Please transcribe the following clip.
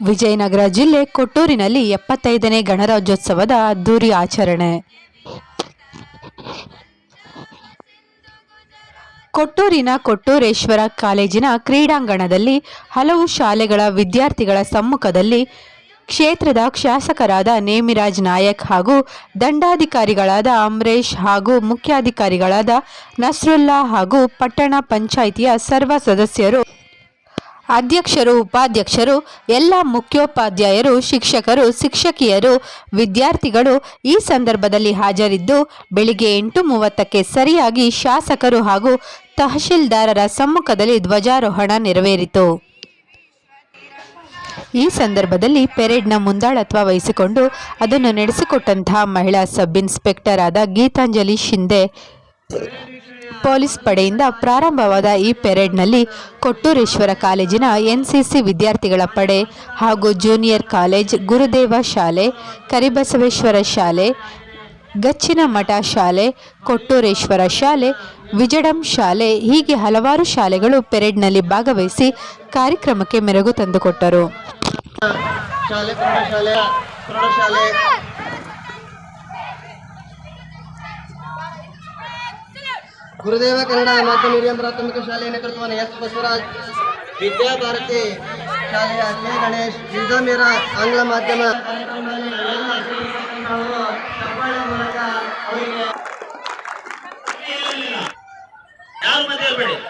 ವಿಜಯನಗರ ಜಿಲ್ಲೆ ಕೊಟ್ಟೂರಿನಲ್ಲಿ ಎಪ್ಪತ್ತೈದನೇ ಗಣರಾಜ್ಯೋತ್ಸವದ ಅದ್ದೂರಿ ಆಚರಣೆ. ಕೊಟ್ಟೂರಿನ ಕೊಟ್ಟೂರೇಶ್ವರ ಕಾಲೇಜಿನ ಕ್ರೀಡಾಂಗಣದಲ್ಲಿ ಹಲವು ಶಾಲೆಗಳ ವಿದ್ಯಾರ್ಥಿಗಳ ಸಮ್ಮುಖದಲ್ಲಿ ಕ್ಷೇತ್ರದ ಶಾಸಕರಾದ ನೇಮಿರಾಜ್ ನಾಯಕ್ ಹಾಗೂ ದಂಡಾಧಿಕಾರಿಗಳಾದ ಅಮರೇಶ್ ಹಾಗೂ ಮುಖ್ಯಾಧಿಕಾರಿಗಳಾದ ನಸ್ರುಲ್ಲಾ ಹಾಗೂ ಪಟ್ಟಣ ಪಂಚಾಯಿತಿಯ ಸರ್ವ ಸದಸ್ಯರು ಅಧ್ಯಕ್ಷರು, ಉಪಾಧ್ಯಕ್ಷರು, ಎಲ್ಲ ಮುಖ್ಯೋಪಾಧ್ಯಾಯರು, ಶಿಕ್ಷಕರು, ಶಿಕ್ಷಕಿಯರು, ವಿದ್ಯಾರ್ಥಿಗಳು ಈ ಸಂದರ್ಭದಲ್ಲಿ ಹಾಜರಿದ್ದು, ಬೆಳಿಗ್ಗೆ ಎಂಟು ಮೂವತ್ತಕ್ಕೆ ಸರಿಯಾಗಿ ಶಾಸಕರು ಹಾಗೂ ತಹಶೀಲ್ದಾರರ ಸಮ್ಮುಖದಲ್ಲಿ ಧ್ವಜಾರೋಹಣ ನೆರವೇರಿತು. ಈ ಸಂದರ್ಭದಲ್ಲಿ ಪೆರೇಡ್ನ ಮುಂದಾಳತ್ವ ವಹಿಸಿಕೊಂಡು ಅದನ್ನು ನಡೆಸಿಕೊಟ್ಟಂತಹ ಮಹಿಳಾ ಸಬ್ ಇನ್ಸ್ಪೆಕ್ಟರ್ ಆದ ಗೀತಾಂಜಲಿ ಶಿಂದೆ ಪೊಲೀಸ್ ಪಡೆಯಿಂದ ಪ್ರಾರಂಭವಾದ ಈ ಪೆರೇಡ್ನಲ್ಲಿ ಕೊಟ್ಟೂರೇಶ್ವರ ಕಾಲೇಜಿನ ಎನ್ಸಿಸಿ ವಿದ್ಯಾರ್ಥಿಗಳ ಪಡೆ ಹಾಗೂ ಜೂನಿಯರ್ ಕಾಲೇಜ್, ಗುರುದೇವ ಶಾಲೆ, ಕರಿಬಸವೇಶ್ವರ ಶಾಲೆ ಗಚ್ಚಿನ ಮಠ ಶಾಲೆ, ಕೊಟ್ಟೂರೇಶ್ವರ ಶಾಲೆ, ವಿಜಡಂ ಶಾಲೆ ಹೀಗೆ ಹಲವಾರು ಶಾಲೆಗಳು ಪೆರೇಡ್ನಲ್ಲಿ ಭಾಗವಹಿಸಿ ಕಾರ್ಯಕ್ರಮಕ್ಕೆ ಮೆರುಗು ತಂದುಕೊಟ್ಟರು. ಗುರುದೇವ ಕನ್ನಡ ಮಾಧ್ಯಮ ಹಿರಿಯ ಪ್ರಾಥಮಿಕ ಶಾಲೆಯ ನೇತೃತ್ವವನ್ನು ಎಸ್ ಬಸವರಾಜ್ ವಿದ್ಯಾಭಾರತಿ ಶಾಲೆಯ ಕೆ ಗಣೇಶ್ ನಿಜಾಮೀರ ಆಂಗ್ಲ ಮಾಧ್ಯಮ ಯಾರು